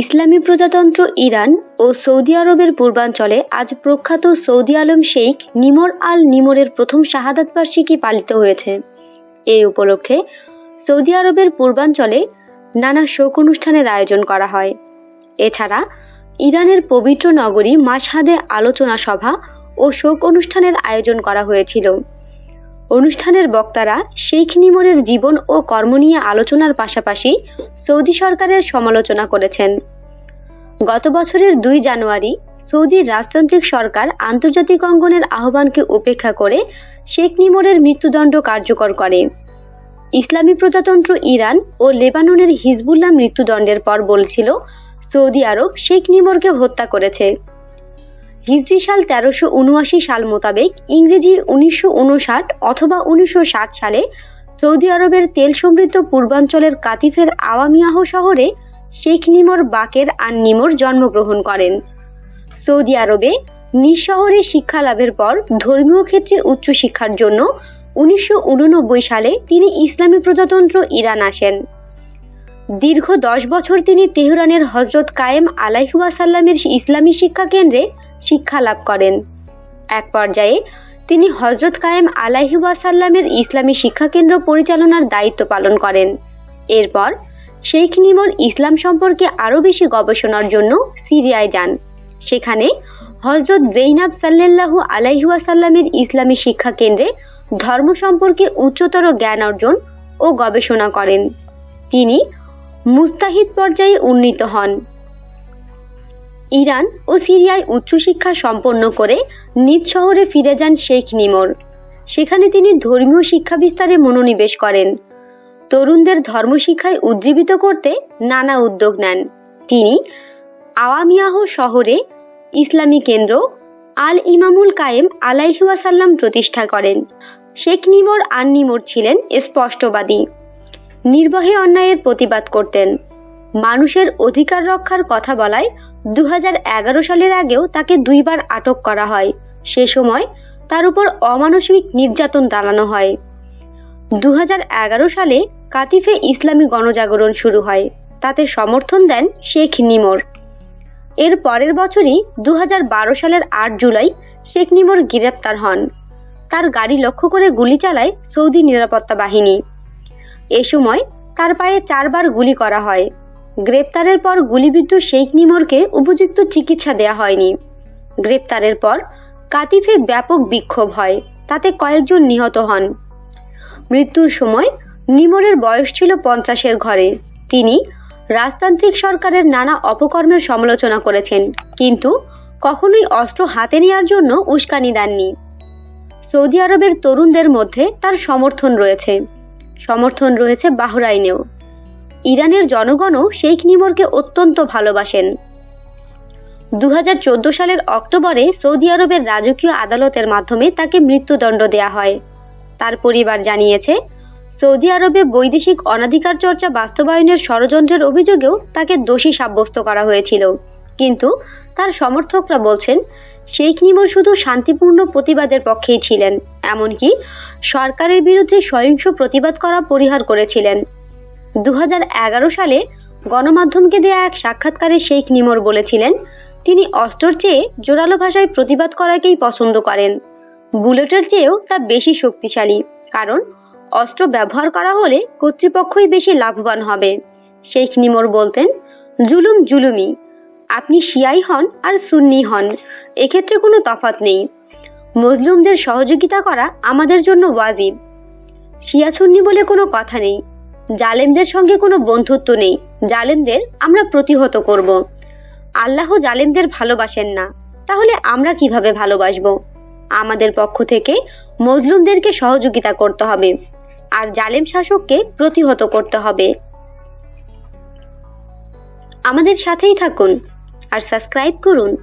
ইসলামী প্রজাতন্ত্র ইরান ও সৌদি আরবের পূর্বাঞ্চলে আজ প্রখ্যাত সৌদি আলম শেখ নিমর আল নিমরের প্রথম শাহাদাত বার্ষিকী পালিত হয়েছে। এই উপলক্ষে সৌদি আরবের পূর্বাঞ্চলে নানা শোক অনুষ্ঠানের আয়োজন করা হয়। এছাড়া ইরানের পবিত্র নগরী মাসহাদে আলোচনা সভা ও শোক অনুষ্ঠানের আয়োজন করা হয়েছিল। অনুষ্ঠানের বক্তারা শেখ নিমরের জীবন ও কর্ম নিয়ে আলোচনার পাশাপাশি সৌদি সরকারের সমালোচনা করেছেন। গত বছরের দুই জানুয়ারি সৌদির রাজতান্ত্রিক সরকার আন্তর্জাতিক অঙ্গনের আহ্বানকে উপেক্ষা করে শেখ নিমরের মৃত্যুদণ্ড কার্যকর করে। ইসলামী প্রজাতন্ত্র ইরান ও লেবাননের হিজবুল্লাহ মৃত্যুদণ্ডের পর বলছিল, সৌদি আরব শেখ নিমরকে হত্যা করেছে। হিজরি সাল তেরোশো উনআশি সাল মোতাবেক ইংরেজি উনিশশো উনষাট অথবা উনিশশো ষাট সালে সৌদি আরবের তেল সমৃদ্ধ পূর্বাঞ্চলের কাতিফের আওয়ামিয়াহ শহরে শেখ নিমর বাকের আন নিমর জন্মগ্রহণ করেন। সৌদি আরবে নিজ শহরে শিক্ষা লাভের পর ধর্মীয় ক্ষেত্রে উচ্চশিক্ষার জন্য উনিশশো উননব্বই সালে তিনি ইসলামী প্রজাতন্ত্র ইরান আসেন। দীর্ঘ দশ বছর তিনি তেহরানের হজরত কায়েম আলাইহুয়াসাল্লামের ইসলামী শিক্ষা কেন্দ্রে শিক্ষা লাভ করেন। এক পর্যায়ে তিনি হজরত কায়েম আলাইহুয়াসাল্লামের ইসলামী শিক্ষা কেন্দ্র পরিচালনার দায়িত্ব পালন করেন। এরপর শেখ নিমর ইসলাম সম্পর্কে আরও বেশি গবেষণার জন্য সিরিয়ায় যান। সেখানে হজরত জৈনাব সাল্লাল্লাহু আলাইহুয়াসাল্লামের ইসলামী শিক্ষা কেন্দ্রে ধর্ম সম্পর্কে উচ্চতর জ্ঞান অর্জন ও গবেষণা করেন। তিনি মুস্তাহিদ পর্যায়ে উন্নীত হন। ইরান ও সিরিয়ায় উচ্চশিক্ষা সম্পন্ন করে নিজ শহরে ফিরে যান শেখ নিমর। সেখানে তিনি ধর্মীয় শিক্ষা বিস্তারে মনোনিবেশ করেন। তরুণদের ধর্মশিক্ষায় উজ্জীবিত করতে নানা উদ্যোগ নেন। তিনি আওয়ামিয়াহ শহরে ইসলামী কেন্দ্র আল ইমামুল কায়েম আলাইহুয়াসাল্লাম প্রতিষ্ঠা করেন। শেখ নিমর আন নিমর ছিলেন স্পষ্টবাদী। নির্বাহী অন্যায়ের প্রতিবাদ করতেন। মানুষের অধিকার রক্ষার কথা বলায় দু হাজার এগারো সালের আগেও তাকে দুইবার আটক করা হয়। সে সময় তার উপর অমানসিক নির্যাতন চালানো হয়। দু হাজার এগারো সালে কাতিফে ইসলামী গণজাগরণ শুরু হয়। তাতে সমর্থন দেন শেখ নিমর। এর পরের বছরই দু হাজার বারো সালের আট জুলাই শেখ নিমর গ্রেপ্তার হন। তার গাড়ি লক্ষ্য করে গুলি চালায় সৌদি নিরাপত্তা বাহিনী। এ সময় তার পায়ে চারবার গুলি করা হয়। গ্রেপ্তারের পর গুলিবিদ্ধ শেখ নিমরকে উপযুক্ত চিকিৎসা দেয়া হয়নি। গ্রেপ্তারের পর কাতিফে ব্যাপক বিক্ষোভ হয়, তাতে কয়েকজন নিহত হন। মৃত্যুর সময় নিমরের বয়স ছিল পঞ্চাশের ঘরে। তিনি রাজতান্ত্রিক সরকারের নানা অপকর্মের সমালোচনা করেছেন, কিন্তু কখনোই অস্ত্র হাতে নেওয়ার জন্য উস্কানি দেননি। সৌদি আরবের তরুণদের মধ্যে তার সমর্থন রয়েছে। সমর্থন রয়েছে বাহরাইনেও। ইরানের জনগণও শেখ নিমরকে অত্যন্ত ভালোবাসেন। দু হাজার চোদ্দ সালের অক্টোবরে সৌদি আরবের রাজকীয় আদালতের মাধ্যমে তাকে মৃত্যুদণ্ড দেয়া হয়। তার পরিবার জানিয়েছে, সৌদি আরবে বৈদেশিক অনাধিকার চর্চা বাস্তবায়নের ষড়যন্ত্রের অভিযোগেও তাকে দোষী সাব্যস্ত করা হয়েছিল। কিন্তু তার সমর্থকরা বলছেন, শেখ নিমর শুধু শান্তিপূর্ণ প্রতিবাদের পক্ষেই ছিলেন, এমনকি সরকারের বিরুদ্ধে সহিংস প্রতিবাদ করা পরিহার করেছিলেন। দু হাজার এগারো সালে গণমাধ্যমকে দেয়া এক সাক্ষাৎকারে শেখ নিমর বলেছিলেন, তিনি অস্ত্রর চেয়ে জোরালো ভাষায় প্রতিবাদ করাকেই পছন্দ করেন। বুলেটের চেয়েও তা বেশি শক্তিশালী, কারণ অস্ত্র ব্যবহার করা হলে কর্তৃপক্ষই বেশি লাভবান হবে। শেখ নিমর বলতেন, জুলুম জুলুমি আপনি শিয়াই হন আর সুন্নি হন, এক্ষেত্রে কোনো তফাত নেই। মজলুমদের সহযোগিতা করা আমাদের জন্য ওয়াজিব। শিয়া সুন্নি বলে কোনো কথা নেই। জালেমদের সঙ্গে কোনো বন্ধুত্ব নেই। জালেমদের আমরা প্রতিহত করব। আল্লাহ জালেমদের ভালোবাসেন না। তাহলে আমরা কীভাবে ভালোবাসবো? আমাদের পক্ষ থেকে মজলুমদেরকে সহযোগিতা করতে হবে। আর জালেম শাসককে প্রতিহত করতে হবে। আমাদের সাথেই থাকুন আর সাবস্ক্রাইব করুন।